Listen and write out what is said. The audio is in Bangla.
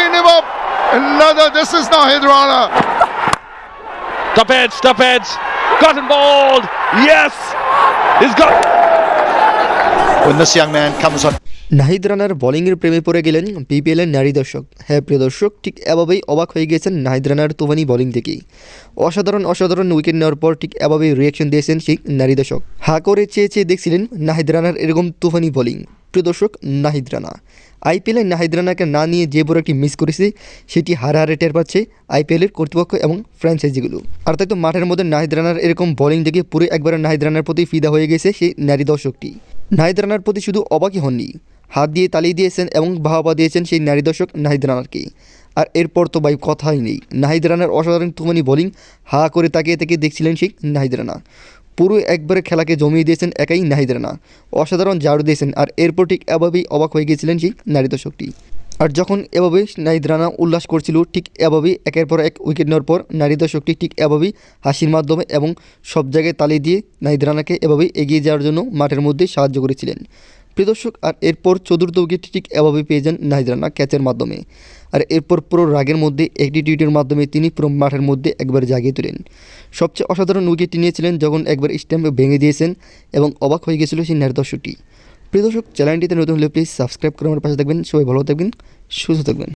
clean him up. Another, this is Nahid Rana. Top edge, top edge. Got him balled. Yes. He's got. when this young man comes on Nahid রানার বোলিংয়ের প্রেমে পড়ে গেলেন বিপিএলের নারী দর্শক হ্যাঁ প্রিয় দর্শক ঠিক এভাবেই অবাক হয়ে গিয়েছেন নাহিদ রানার তুফানি বোলিং দেখেই অসাধারণ অসাধারণ উইকেট নেওয়ার পর ঠিক এভাবেই রিয়াকশন দিয়েছেন সেই নারী দর্শক হা করে চেয়ে চেয়ে দেখছিলেন নাহিদ রানার এরকম তুফানি বোলিং প্রিয় দর্শক, নাহিদ রানা। আইপিএলে নাহিদ রানাকে না নিয়ে যে বড় একটি মিস করেছে, সেটি হারে হারে টের পাচ্ছে আইপিএলের কর্তৃপক্ষ এবং ফ্র্যাঞ্চাইজিগুলো আর তাই তো মাঠের মধ্যে নাহিদ রানার এরকম বোলিং দেখে পুরো একবারে নাহিদ রানার প্রতি ফিদা হয়ে গেছে সেই নারী দর্শকটি। নাহিদ রানার প্রতি শুধু অবাকই হননি। হাত দিয়ে তালিয়ে দিয়েছেন এবং বাহবা দিয়েছেন সেই নারী দর্শক নাহিদ রানারকে। আর এরপর তো ভাই কথাই নেই। নাহিদ রানার অসাধারণ তুমানি বোলিং হা করে তাকিয়ে তাকিয়ে দেখছিলেন সেই নাহিদ রানা। পুরো একবারে খেলাকে জমিয়ে দিয়েছেন একাই নাহিদ রানা। অসাধারণ জাড়ু দিয়েছেন আর এরপর ঠিক এভাবেই অবাক হয়ে গিয়েছিলেন সেই নারী দর্শকটি। আর যখন এভাবে নাহিদ রানা উল্লাস করছিল, ঠিক এভাবেই একের পর এক উইকেট নেওয়ার পর নারী দর্শকটি ঠিক এভাবেই হাসির মাধ্যমে এবং সব জায়গায় তালি দিয়ে নাহিদ রানাকে এভাবেই এগিয়ে যাওয়ার জন্য মাঠের মধ্যে সাহায্য করেছিলেন। প্রিয় দর্শক, আর এরপর চতুর্থ উইকেট ঠিক এভাবেই পেয়ে যান নাহিদরানা ক্যাচের মাধ্যমে। আর এরপর পুরো রাগের মধ্যে একটি মাধ্যমে তিনি পুরো মাঠের মধ্যে একবার জাগিয়ে তোলেন। সবচেয়ে অসাধারণ উইকেটটি নিয়েছিলেন যখন একবার স্ট্যাম্প ভেঙে দিয়েছেন এবং অবাক হয়ে গিয়েছিল সেই নির্দর্শটি প্রিয় দর্শক চ্যানেলটিতে নতুন হলে প্লিজ সাবস্ক্রাইব করে আমার পাশে থাকবেন। সবাই ভালো থাকবেন, সুস্থ থাকবেন।